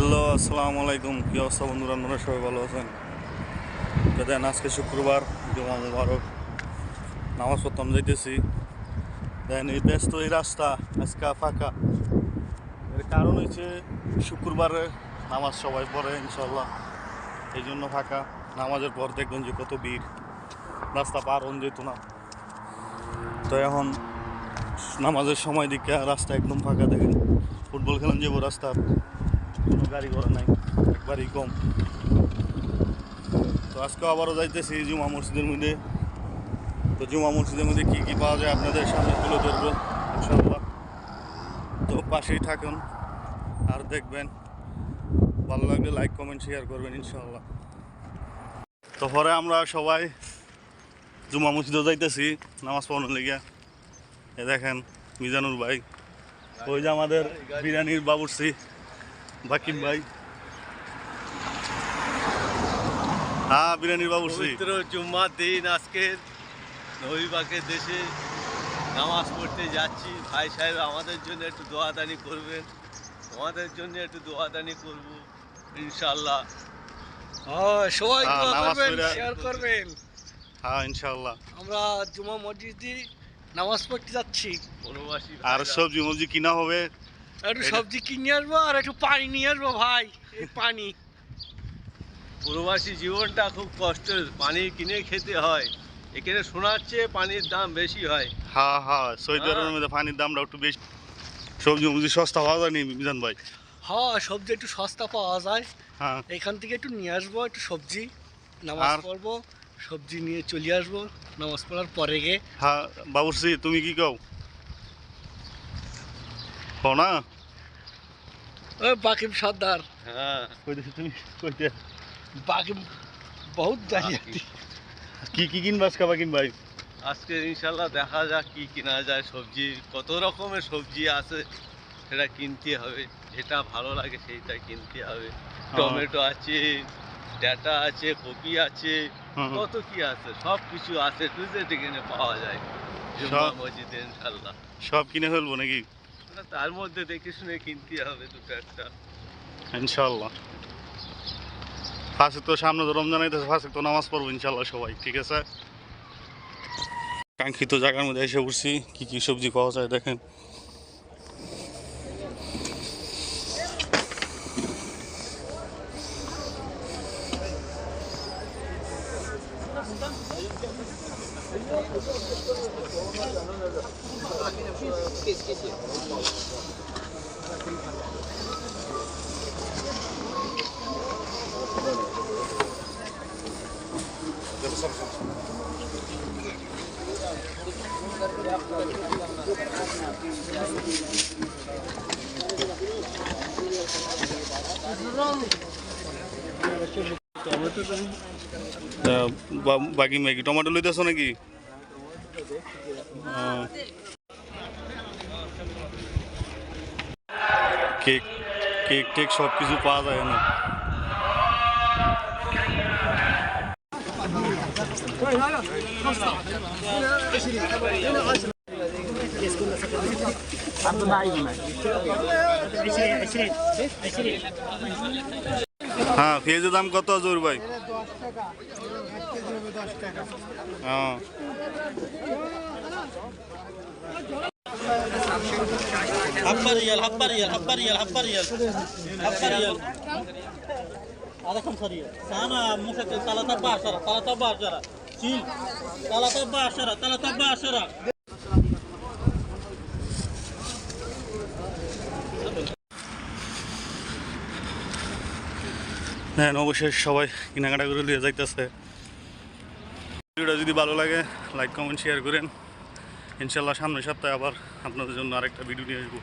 Hello, আসসালামু আলাইকুম। কি অবস্থা বন্ধুরা? আপনারা সবাই ভালো আছেন? দেন, আজকে শুক্রবার জমা মুবারক। নামাজ পড়তাম, যাইতেছি। দেন, এই ব্যস্ত এই রাস্তা আজকে ফাঁকা। এর কারণ হচ্ছে শুক্রবারে নামাজ সবাই পড়ে ইনশাল্লাহ এই জন্য ফাঁকা। নামাজের পর দেখবেন যে কত ভিড়। রাস্তা পার হন যেত না। তো এখন নামাজের সময় দিকে রাস্তা একদম ফাঁকা, দেখেন। ফুটবল খেলান যাব রাস্তার। কোনো গাড়ি ঘোড়া নাই, একবারই কম। তো আজকে আবারও যাইতেছি জুমা মসজিদের মধ্যে। তো জুমা মসজিদের মধ্যে কী কী পাওয়া যায় আপনাদের সামনে তুলে ধরবো ইনশাল্লাহ তো পাশেই থাকুন আর দেখবেন। ভালো লাগলে লাইক, কমেন্ট, শেয়ার করবেন ইনশাল্লাহ তো পরে আমরা সবাই জুমা মসজিদে যাইতেছি, নামাজ পড়ানোর লেগে এ দেখেন মিজানুর ভাই। ওই যে আমাদের বিরিয়ানির বাবুর্চি। বাকিম ভাই। হ্যাঁ বিরিয়ানির বাবুর্চি পবিত্র জুম্মার দিন আজকে নবীবাগের দেশে নামাজ পড়তে যাচ্ছি। ভাই সাহেব আমাদের জন্য একটু দোয়াদানি করবেন। আমাদের জন্য একটু দোয়াদানি করব ইনশাল্লাহ হ্যাঁ সবাই হ্যাঁ, করবেন শেয়ার করবেন। হ্যাঁ ইনশাল্লাহ আমরা জুমা মসজিদে নামাজ পড়তে যাচ্ছি। আর সবজি মবজি কিনা হবে একটু সবজি কিনে আসব আর একটু পানি নিয়ে আসব ভাই এই পানি। প্রবাসী জীবনটা খুব কষ্টের পানি কিনে খেতে হয়। এখানে শোনাচ্ছে পানির দাম বেশি হয়। হ্যাঁ হ্যাঁ সৌদি আরবের। মধ্যে পানির দামটা একটু বেশি। সবজি মবজি সস্তা পাওয়া যায়নি মিজান ভাই? হ্যাঁ সবজি একটু সস্তা পাওয়া যায়। হ্যাঁ। এখান থেকে একটু নিয়ে আসব একটু সবজি নামাজ আর- পড়ব সবজি নিয়ে চলে আসব নামাজ পড়ার পরে গিয়ে। হ্যাঁ বাবুর্চি তুমি কি কও? কও না? ওই বাকিম সর্দার। হ্যাঁ। কইতেছি তুমি? কইতে। বাকিম বহুত দাঁড়িয়ে কি? কি কিনবা আজকে বাকিম ভাই আজকে ইনশাল্লাহ দেখা যাক কি কেনা যায় সবজি কত রকমের সবজি আছে সেটা কিনতে হবে। যেটা ভালো লাগে সেইটা কিনতে হবে। টমেটো আছে ডাটা আছে কপি আছে। কত কি আছে সব কিছু আছে টুজে এখানে পাওয়া যায়। জুম্মা মসজিদে ইনশাল্লাহ সব কিনে ফেলব নাকি? তার মধ্যে দেখে শুনে কিনতে হবে দুটো একটা ইনশাল্লাহ। ফাঁসে তো সামনে তো রমজান আইতেছে ফাঁসে তো নামাজ পড়ব ইনশাল্লাহ সবাই, ঠিক আছে? কাঙ্ক্ষিত জায়গার মধ্যে এসে উঠছি কি কি সবজি পাওয়া যায় দেখেন। তা বা- বাকি ম্যাগি টমেটো লইতেছো নাকি। কেক কেক টেক সব কিছু পাওয়া যায় না হ্যাঁ পেঁয়াজের দাম কত জোর ভাই? হ্যাঁ। হাব্বা রিয়াল হাব্বা রিয়াল হাব্বা রিয়াল সানা মুখে তালা তাব্বা আশারা তালা তাব্বা আশারা সিল তালা তাব্বা হ্যাঁ অবশ্যই সবাই কেনাকাটা করে নিয়ে যাইতেছে। ভিডিওটা যদি ভালো লাগে লাইক কমেন্ট শেয়ার করেন। ইনশাল্লাহ সামনের সপ্তাহে আবার আপনাদের জন্য আরেকটা ভিডিও নিয়ে আসব।